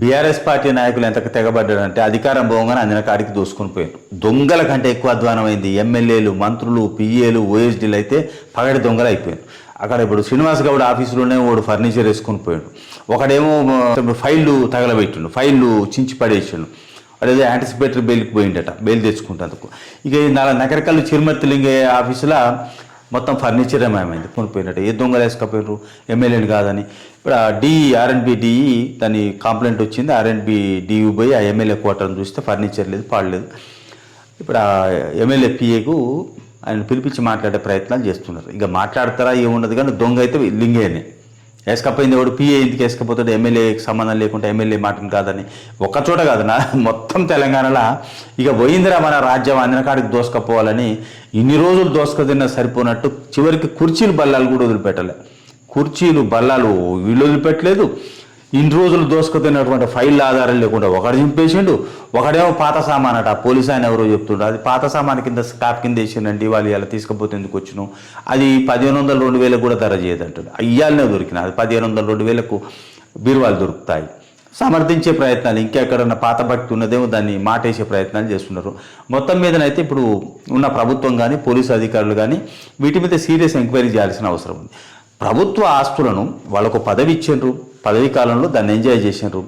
BRS party నాయకులు ఎంత తెగబడ్డారంటే అధికారం పోగానే అందిన కాడికి దూసుకొని పోయారు. దొంగల కంటే ఎక్కువ అధ్వానమైంది ఎమ్మెల్యేలు మంత్రులు పిఏలు ఓఎస్డీలు అయితే పగడి దొంగలు అయిపోయారు. అక్కడ ఇప్పుడు శ్రీనివాస్ గౌడ్ ఆఫీసులోనే వాడు ఫర్నిచర్ వేసుకొని పోయాడు. ఒకడేమో ఫైళ్ళు తగలబెట్టిండు ఫైళ్ళు చించి పడేసిండు. అదే యాంటిసిపేటరీ బెయిల్కి పోయిండట బెయిల్ తెచ్చుకుంటందుకు. ఇక ఈ నాలుగు నకరకల్లు చిరుమర్తి లింగే ఆఫీసులో మొత్తం ఫర్నిచర్ ఏమైంది కొనిపోయినట్టు ఏ దొంగలు వేసుకపోయినారు? ఎమ్మెల్యేని కాదని. ఇప్పుడు ఆ D R N B DE దాని కంప్లైంట్ వచ్చింది. ఆర్ఎన్బి డియు పోయి ఆ ఎమ్మెల్యే క్వార్టర్ని చూస్తే ఫర్నిచర్ లేదు పాడలేదు ఇప్పుడు ఆ ఎమ్మెల్యే పిఏకు ఆయన పిలిపించి మాట్లాడే ప్రయత్నాలు చేస్తున్నారు. ఇక మాట్లాడతారా ఏమున్నది కానీ దొంగ అయితే లింగేనే. వేసుకపోయింది ఎవడు? పిఏ ఇంటికి వేసుకపోతాడు? ఎమ్మెల్యేకి సంబంధం లేకుండా ఎమ్మెల్యే మాటను కాదని. ఒక్కచోట కాదు నా మొత్తం తెలంగాణలో ఇక పోయిందిరా మన రాజ్యం అందిన కాడికి దోసుకపోవాలని ఇన్ని రోజులు దోసుక తిన్నా సరిపోనట్టు చివరికి కుర్చీలు బల్లాలు కూడా వదిలిపెట్టలే. కుర్చీలు బల్లాలు వీళ్ళు వదిలిపెట్టలేదు. ఇన్ని రోజులు దోసుకుతున్నటువంటి ఫైల్ ఆధారం లేకుండా ఒకడు చింపేసిండు ఒకడేమో పాత సామాన్ అట. పోలీస్ ఆయన ఎవరో చెప్తుండ్రు అది పాత సామాన్ కింద స్కాప్ కింద వేసిండండి వాళ్ళు ఇలా తీసుకుపోతే ఎందుకు వచ్చినాం? అది పదిహేను వందల రెండు వేలకు కూడా ధర చేయదంటాడు. ఇయ్యాలనే దొరికిన అది పదిహేను వందల రెండు వేలకు బీరువాలు దొరుకుతాయి. సమర్థించే ప్రయత్నాలు ఇంకెక్కడన్నా పాత భక్తి ఉన్నదేమో దాన్ని మాటేసే ప్రయత్నాలు చేస్తున్నారు. మొత్తం మీదనైతే ఇప్పుడు ఉన్న ప్రభుత్వం కానీ పోలీసు అధికారులు కానీ వీటి మీద సీరియస్ ఎంక్వైరీ చేయాల్సిన అవసరం ఉంది. ప్రభుత్వ ఆస్తులను వాళ్ళకు పదవి ఇచ్చిండ్రు పదవి కాలంలో దాన్ని ఎంజాయ్ చేసిండ్రు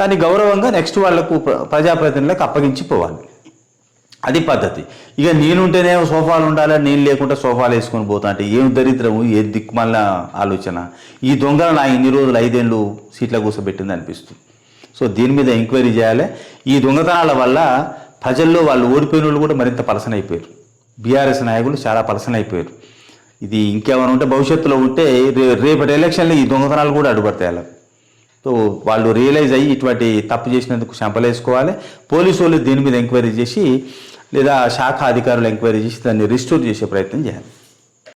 దాన్ని గౌరవంగా నెక్స్ట్ వాళ్ళకు ప్ర- ప్రజాప్రతినిధులకు అప్పగించి పోవాలి అది పద్ధతి. ఇక నేనుంటేనే సోఫాలు ఉండాలి నేను లేకుండా సోఫాలు వేసుకొని పోతా అంటే ఏం దరిద్రము ఏ దిక్కుమాలిన ఆలోచన. ఈ దొంగలు నా ఇన్ని రోజులు ఐదేళ్ళు సీట్ల కూర్చోబెట్టింది అనిపిస్తుంది. సో దీని మీద ఎంక్వైరీ చేయాలి. ఈ దొంగతనాల వల్ల ప్రజల్లో వాళ్ళు ఓడిపోయిన వాళ్ళు కూడా మరింత పలసనైపోయారు. బీఆర్ఎస్ నాయకులు చాలా పలసనైపోయారు. ఇది ఇంకేమైనా ఉంటే భవిష్యత్తులో ఉంటే రే రేపటి ఎలక్షన్లో ఈ దొంగతనాలు కూడా అడుగుపడతాయి వాళ్ళకు. సో వాళ్ళు రియలైజ్ అయ్యి ఇటువంటి తప్పు చేసినందుకు చంపలేసుకోవాలి పోలీసు వాళ్ళు దీని మీద ఎంక్వైరీ చేసి లేదా శాఖ అధికారులు ఎంక్వైరీ చేసి దాన్ని రిస్టోర్ చేసే ప్రయత్నం చేయాలి.